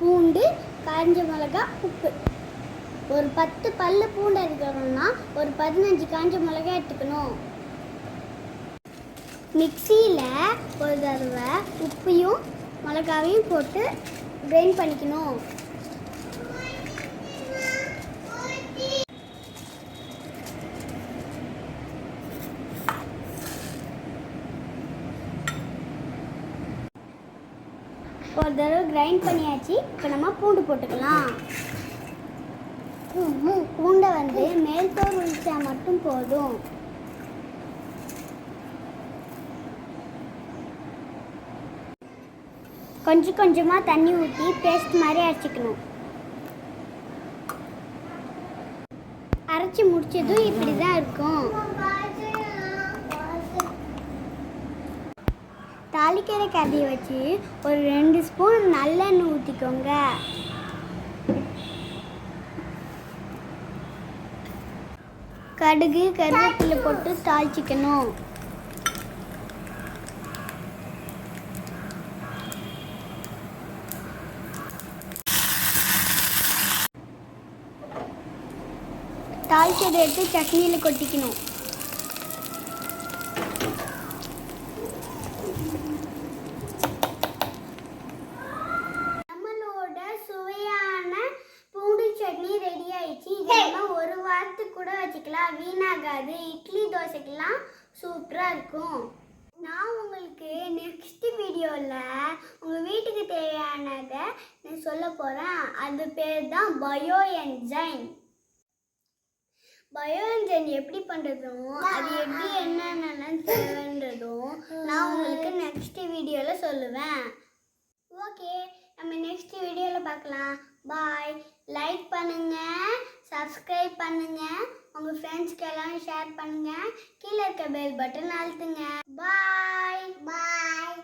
பூண்டு காஞ்ச மிளகா உப்பு. ஒரு பத்து பல்லு பூண்டு எடுக்கணும்னா ஒரு பதினஞ்சு காஞ்ச மிளகா எடுத்துக்கணும். மிக்சியில் ஒரு தடவை உப்பையும் மிளகாவையும் போட்டு கிரைண்ட் பண்ணிக்கணும். ஒரு தடவை கிரைண்ட் பண்ணியாச்சு. இப்போ நம்ம பூண்டு போட்டுக்கலாம். பூண்டை வந்து மேல் தோல் உரிச்சா மட்டும் போதும். கொஞ்சம் கொஞ்சமாக தண்ணி ஊற்றி பேஸ்ட் மாதிரி அரைச்சிக்கணும். அரைச்சி முடிச்சதும் இப்படி தான் இருக்கும். தாளிக்கிற கறியை வச்சு ஒரு ரெண்டு ஸ்பூன் நல்லெண்ணெய் ஊற்றிக்கோங்க கடுகு கருவேப்பிலை போட்டு தாளிச்சிக்கணும். தாளிச்சதை எடுத்து சட்னியில் கொட்டிக்கணும். நம்ம கூட வச்சுக்கலாம். வீணாகாது. இட்லி தோசைக்கெல்லாம் சூப்பராக இருக்கும். நான் உங்களுக்கு நெக்ஸ்ட் வீடியோவில் உங்கள் வீட்டுக்கு தேவையானதை நான் சொல்ல போகிறேன் அது பேர் தான் பயோ என்ஜைன் பயோ என்ஜைன் எப்படி பண்ணுறதும் அது எப்படி என்னென்னலாம் தேவைன்றதும் நான் உங்களுக்கு நெக்ஸ்ட் வீடியோவில் சொல்லுவேன். ஓகே நம்ம நெக்ஸ்ட் வீடியோவில் பார்க்கலாம். பாய் லைக் பண்ணுங்கள் சப்ஸ்கிரைப் பண்ணுங்க. உங்க ஃப்ரெண்ட்ஸ்க்கு எல்லாம் ஷேர் பண்ணுங்க. கீழே இருக்க பெல் பட்டன் அழுத்துங்க. பாய் பாய்